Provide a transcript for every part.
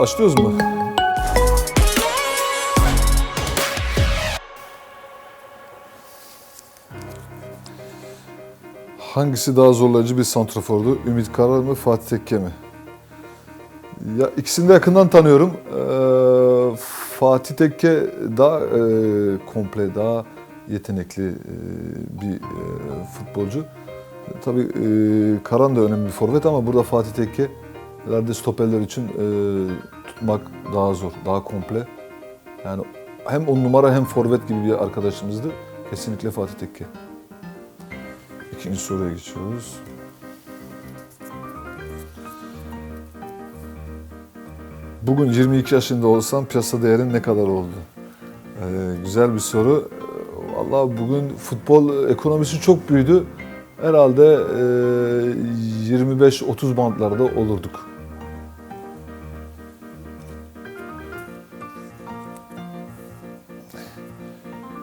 Başlıyoruz mu? Hangisi daha zorlayıcı bir santrafordu? Ümit Karar mı, Fatih Tekke mi? Ya ikisini de yakından tanıyorum. Ee, Fatih Tekke daha e, komple, daha yetenekli e, bir e, futbolcu. Tabii e, Karan da önemli bir forvet ama burada Fatih Tekke herhalde stoperler için e, tutmak daha zor, daha komple. Yani hem on numara hem forvet gibi bir arkadaşımızdı. Kesinlikle Fatih Tekke. İkinci soruya geçiyoruz. Bugün 22 yaşında olsam piyasa değerin ne kadar oldu? Ee, güzel bir soru. Vallahi bugün futbol ekonomisi çok büyüdü. Herhalde e, 25-30 bantlarda olurduk.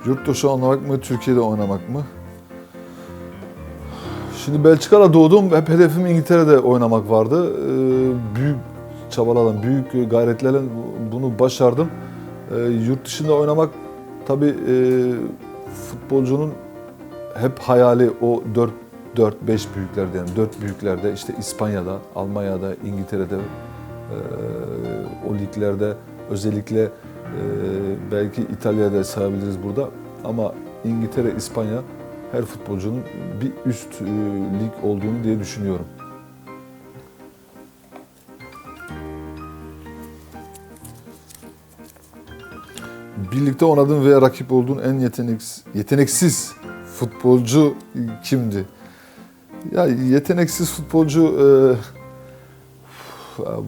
Yurt dışı oynamak mı, Türkiye'de oynamak mı? Şimdi Belçika'da doğdum. Hep hedefim İngiltere'de oynamak vardı. Ee, büyük çabalarla, büyük gayretlerle bunu başardım. Ee, yurt dışında oynamak tabii e, futbolcunun hep hayali o 4 4 5 büyüklerde yani 4 büyüklerde işte İspanya'da, Almanya'da, İngiltere'de e, o liglerde özellikle e, belki İtalya'da sayabiliriz burada ama İngiltere, İspanya her futbolcunun bir üst e, lig olduğunu diye düşünüyorum. Birlikte oynadığın veya rakip olduğun en yeteneksiz, yeteneksiz futbolcu kimdi? Ya yeteneksiz futbolcu e,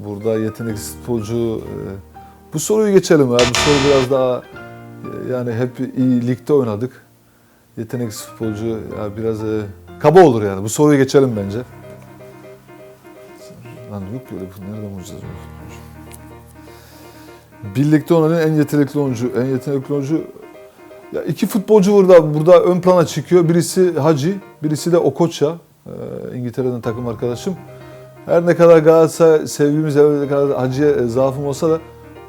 burada yeteneksiz futbolcu e, bu soruyu geçelim ya. Bu soru biraz daha e, yani hep iyi ligde oynadık. Yeteneksiz futbolcu ya biraz e, kaba olur yani. Bu soruyu geçelim bence. Lan yok ki öyle bir nereden bulacağız böyle? Birlikte oynadığın en yetenekli oyuncu, en yetenekli oyuncu ya iki futbolcu burada burada ön plana çıkıyor. Birisi Hacı, birisi de Okocha. Ee, İngiltere'den takım arkadaşım. Her ne kadar Galatasaray sevgimiz, her ne kadar Hacı'ya e, zaafım olsa da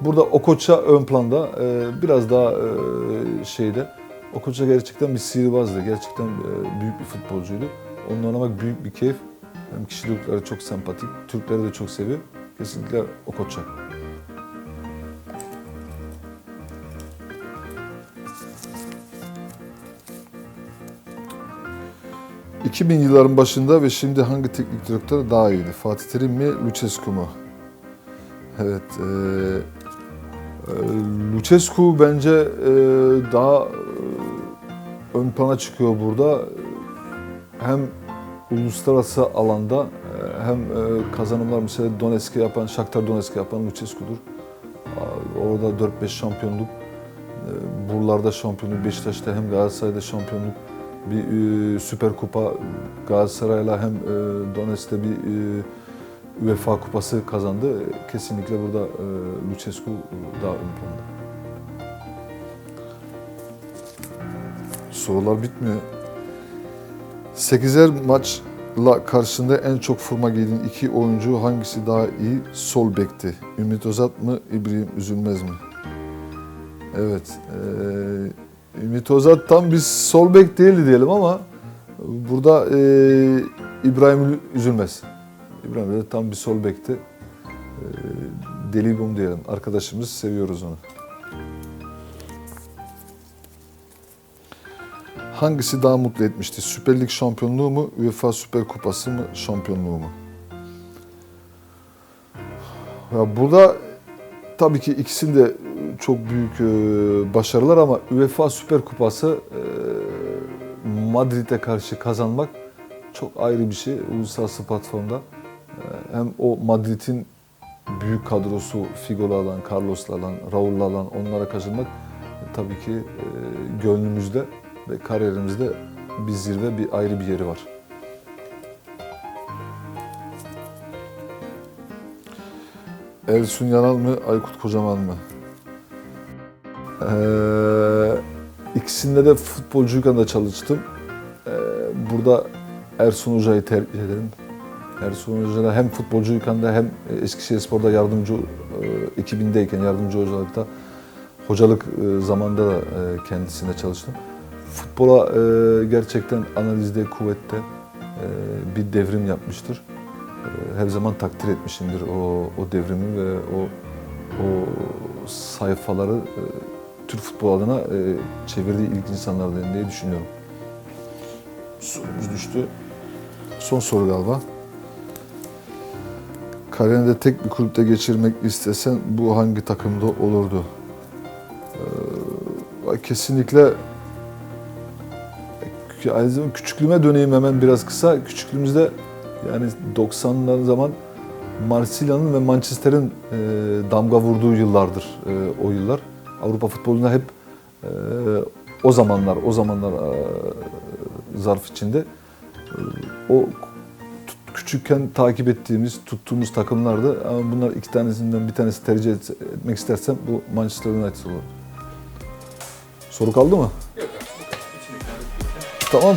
burada Okocha ön planda. Ee, biraz daha e, şeyde. Okocha gerçekten bir sihirbazdı. Gerçekten e, büyük bir futbolcuydu. Onunla oynamak büyük bir keyif. Hem kişilikleri çok sempatik. Türkleri de çok seviyor. Kesinlikle Okocha. ...2000 yılların başında ve şimdi hangi teknik direktör daha iyiydi? Fatih Terim mi, Lucescu mu? Evet, e, e, Lucescu bence e, daha e, ön plana çıkıyor burada. Hem uluslararası alanda e, hem e, kazanımlar mesela Donetsk'e yapan, Shakhtar Donetsk'e yapan Lucescu'dur. Orada 4-5 şampiyonluk, e, buralarda şampiyonluk, Beşiktaş'ta hem Galatasaray'da şampiyonluk, bir e, Süper Kupa Galatasaray'la hem e, Donetsk'te bir e, UEFA Kupası kazandı. Kesinlikle burada e, Lucescu daha ön planda. Sorular bitmiyor. 8'er maçla karşında en çok forma giydiğin iki oyuncu hangisi daha iyi sol bekti? Ümit Özat mı, İbrahim Üzülmez mi? Evet, eee Ümit Özat tam bir sol bek değildi diyelim ama burada eee İbrahim Üzülmez. İbrahim Üzülmez tam bir sol bekti. Eee Deli Bum diyelim. Arkadaşımız seviyoruz onu. Hangisi daha mutlu etmişti? Süper Lig şampiyonluğu mu, UEFA Süper Kupası mı, şampiyonluğu mu? Ya burada tabii ki ikisinin de çok büyük e, başarılar ama UEFA Süper Kupası e, Madrid'e karşı kazanmak çok ayrı bir şey uluslararası platformda. E, Hem o Madrid'in büyük kadrosu Figo'larla, Carlos'larla, Raul'larla onlara kazanmak tabii ki e, gönlümüzde ve kariyerimizde bir zirve, bir ayrı bir yeri var. Ersun Yanal mı, Aykut Kocaman mı? Ee, ikisinde de futbolcuyken de çalıştım. Ee, burada Ersun Hoca'yı tercih ederim. Ersun Hoca'da hem futbolcuyken de hem Eskişehirspor'da yardımcı e, yardımcı hocalıkta, hocalık e, zamanda da e, kendisine çalıştım. Futbola e, gerçekten analizde, kuvvette e, bir devrim yapmıştır. E, her zaman takdir etmişimdir o, o devrimi ve o, o sayfaları Türk futbol adına e, çevirdiği ilk insanlardan diye düşünüyorum. Sorumuz düştü. Son soru galiba. Kariyerinde tek bir kulüpte geçirmek istesen bu hangi takımda olurdu? Ee, kesinlikle aynı zamanda küçüklüğüme döneyim hemen biraz kısa. Küçüklüğümüzde yani 90'lar zaman Marsilya'nın ve Manchester'ın e, damga vurduğu yıllardır e, o yıllar. Avrupa futbolunda hep e, o zamanlar, o zamanlar e, zarf içinde e, o küçükken takip ettiğimiz, tuttuğumuz takımlardı. Ama bunlar iki tanesinden bir tanesi tercih et- etmek istersem bu Manchester United olur. Soru kaldı mı? Yok ettik. Tamam.